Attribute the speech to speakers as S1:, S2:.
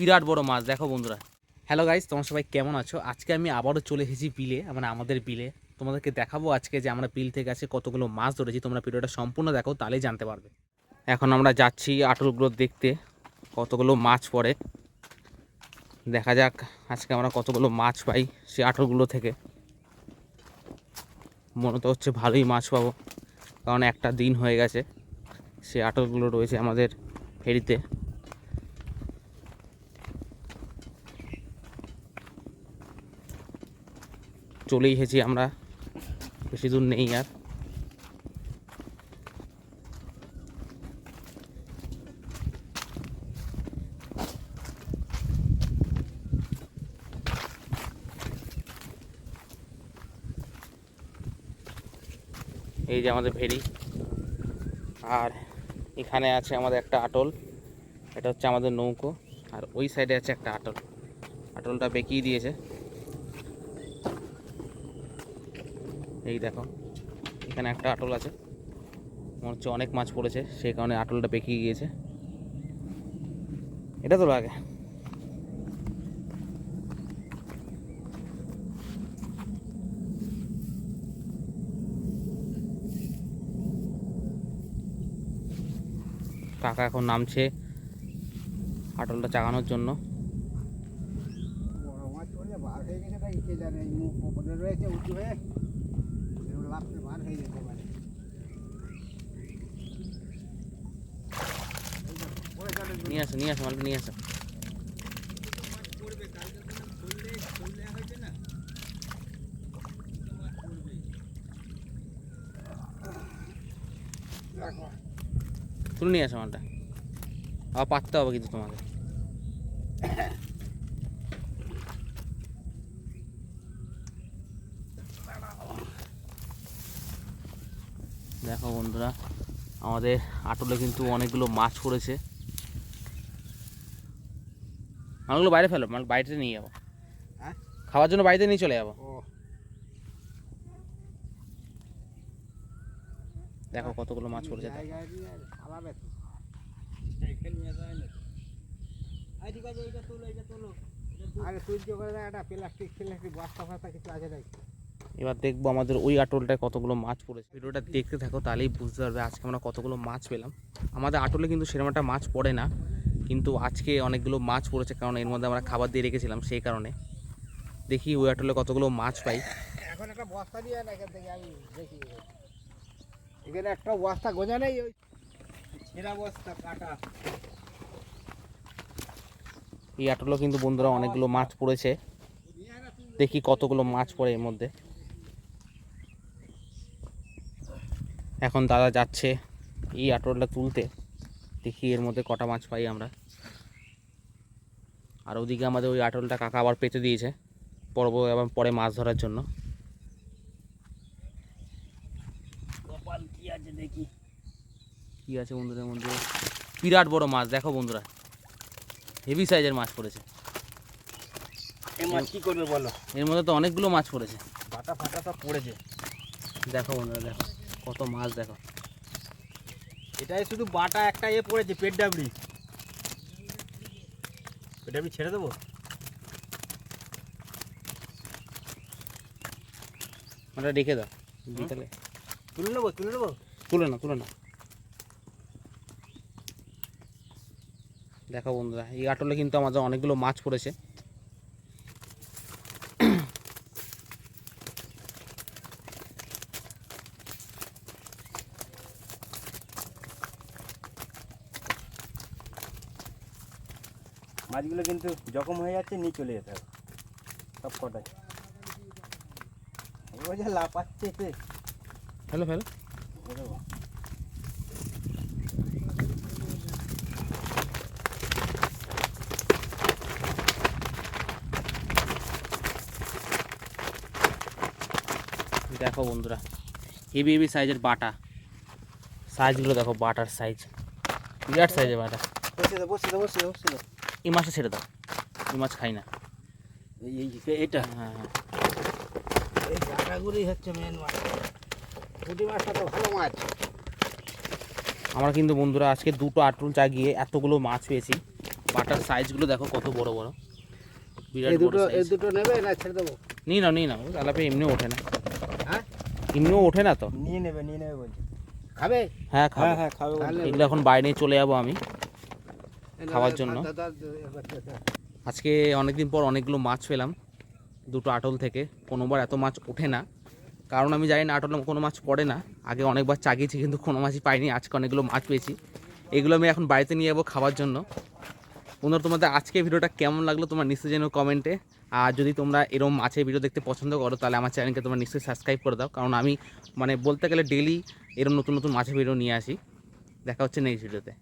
S1: বিরাট বড় মাছ, দেখো বন্ধুরা। হ্যালো গাইস তোমার সবাই কেমন আছো? আজকে আমি আবারও চলে এসেছি বিলে মানে আমাদের বিলে। তোমাদেরকে দেখাবো আজকে যে আমরা বিল থেকে আছে কতগুলো মাছ ধরেছি। তোমরা ভিডিওটা সম্পূর্ণ দেখো, তাহলেই জানতে পারবে। এখন আমরা যাচ্ছি আটলগুলো দেখতে, কতগুলো মাছ পড়ে। দেখা যাক আজকে আমরা কতগুলো মাছ পাই সেই আটলগুলো থেকে। মনে তো হচ্ছে ভালোই মাছ পাবো, কারণ একটা দিন হয়ে গেছে। সে আটলগুলো রয়েছে আমাদের ফেরিতে। চলে এসেছি আমরা। বেশি দূর নেই আর। এই যে আমাদের ভেরি আর এখানে আছে আমাদের একটা আটল। এটা হচ্ছে আমাদের নৌকো। আর ওই সাইডে আছে একটা আটল। আটলটা বেঁকিয়ে দিয়েছে। এই দেখো, এখানে একটা আটল আছে। মনে হচ্ছে অনেক মাছ পড়েছে, সেই কারণে আটলটা বেঁকিয়ে গিয়েছে। এটা তো লাগে। কাকা এখন নামছে আটলটা চাগানোর জন্য।
S2: বড় মাছ পড়লে বার হয়ে গেছে কে জানে রয়েছে, উঁচু হয়ে।
S1: নিয়ে আসো নিয়ে আসো, মালটা নিয়ে আসো। তুলে নিয়ে আসো মালটা। আবার পাততে হবে কিন্তু তোমাকে। দেখো বন্ধুরা আমাদের আটলে কিন্তু অনেকগুলো মাছ পড়েছে। মালগুলো বাইরে ফেলো মাল বাড়িতে নিয়ে যাব।
S2: হ্যাঁ?
S1: খাওয়ার জন্য বাড়িতে নিয়ে চলে যাব। দেখো কতগুলো মাছ পড়েছে।
S2: আরে তুলছে করে দেয় একটা প্লাস্টিক প্লাস্টিক বস্তা ফস্তা কিছু আছে দেখ।
S1: এবার দেখব আমাদের ওই আটলটায় কতগুলো মাছ পড়েছে। ভিডিওটা দেখতে থাকো তাহলেই বুঝতে পারবে আজকে আমরা কতগুলো মাছ পেলাম। আমাদের আটলে কিন্তু সেরকম একটা মাছ পড়ে না কিন্তু আজকে অনেকগুলো মাছ পড়েছে কারণ এর মধ্যে আমরা খাবার দিয়ে রেখেছিলাম সেই কারণে। দেখি ওই আটলে কতগুলো মাছ পাই।
S2: এখন একটা বস্তা দিয়ে না এখান থেকে আমি দেখি। এখানে একটা বস্তা গোজা নেই ওই। ছেঁড়া বস্তা কাটা।
S1: এই আটলে কিন্তু বন্ধুরা অনেকগুলো মাছ পড়েছে। দেখি কতগুলো মাছ পড়ে এর মধ্যে। এখন দাদা যাচ্ছে এই আটলটা তুলতে। দেখি এর মধ্যে কটা মাছ পাই আমরা। আর ওদিকে আমাদের ওই আটলটা কাকা আবার পেতে দিয়েছে। পরব এবং পরে মাছ ধরার জন্য।
S2: কপাল কি আছে দেখি।
S1: কি আছে বন্ধুদের মধ্যে? বিরাট বড় মাছ দেখো বন্ধুরা। হেভি সাইজের মাছ পড়েছে।
S2: এই মাছ কি করবে বলো?
S1: এর মধ্যে তো অনেকগুলো মাছ পড়েছে।
S2: বাটা ফাটা সব পড়েছে।
S1: দেখো বন্ধুরা দেখো। কত মাছ দেখো।
S2: এটাই শুধু বাটা একটা এ পড়েছে পেট ডাবড়ি। পেট ডাবড়ি ছেড়ে দেবো?
S1: ওটা রেখে দাও বিকালে
S2: তুলে নেব তুলে নেব?
S1: তুলে না তুলে না দেখো বন্ধুরা এই আটলে কিন্তু আমাদের অনেকগুলো মাছ পড়েছে।
S2: মাছগুলো কিন্তু জখম হয়ে যাচ্ছে নিয়ে চলে যেতে হবে। সব কটাই। ও যে লাপাচ্ছে এতে।
S1: হ্যালো হ্যালো
S2: এ দেবো।
S1: দেখো বন্ধুরা হেভি হেভি সাইজের বাটা। সাইজগুলো দেখো বাটার সাইজ বিরাট সাইজের বাটা।
S2: বসে দাও বসে দাও বসে দাও বসে দাও।
S1: এই মাছটা ছেড়ে দাও। এই মাছ খাই না।
S2: এটা।
S1: হ্যাঁ হ্যাঁ।
S2: এই হচ্ছে মেন মাছ। পুঁটি মাছটা তো ভালো মাছ।
S1: আমরা কিন্তু বন্ধুরা আজকে দুটো আটুল চাগিয়ে এতগুলো মাছ পেয়েছি। বাটার সাইজগুলো দেখো কত বড় বড়। বিরাট
S2: দুটো এই দুটো নেবে না ছেড়ে দেবো?
S1: নিই না নিই না তেলাপিয়া এমনিও ওঠে না।
S2: হ্যাঁ?
S1: এমনিও ওঠে না তো?
S2: নিয়ে নেবে নিয়ে নেবে বলছি। খাবে?
S1: হ্যাঁ খাব।
S2: হ্যাঁ খাবে
S1: এগুলো এখন বাইরে চলে যাব আমি। খাওয়ার জন্য। আজকে অনেকদিন পর অনেকগুলো মাছ পেলাম দুটো আটল থেকে। কোনোবার এত মাছ ওঠে না। কারণ আমি জানি না আটলে কোনো মাছ পড়ে না। আগে অনেকবার চাগিয়েছি কিন্তু কোনো মাছই পাইনি। আজকে অনেকগুলো মাছ পেয়েছি। এগুলো আমি এখন বাড়িতে নিয়ে যাব খাওয়ার জন্য। বন্ধুরা তোমাদের আজকে ভিডিওটা কেমন লাগল তোমার নিশ্চয়ই যেন কমেন্টে। আর যদি তোমরা এরকম মাছের ভিডিও দেখতে পছন্দ করো তাহলে আমার চ্যানেলকে তোমরা নিশ্চয়ই সাবস্ক্রাইব করে দাও। কারণ আমি মানে বলতে গেলে ডেলি এরকম নতুন নতুন মাছের ভিডিও নিয়ে আসি। দেখা হচ্ছে নেক্সট ভিডিওতে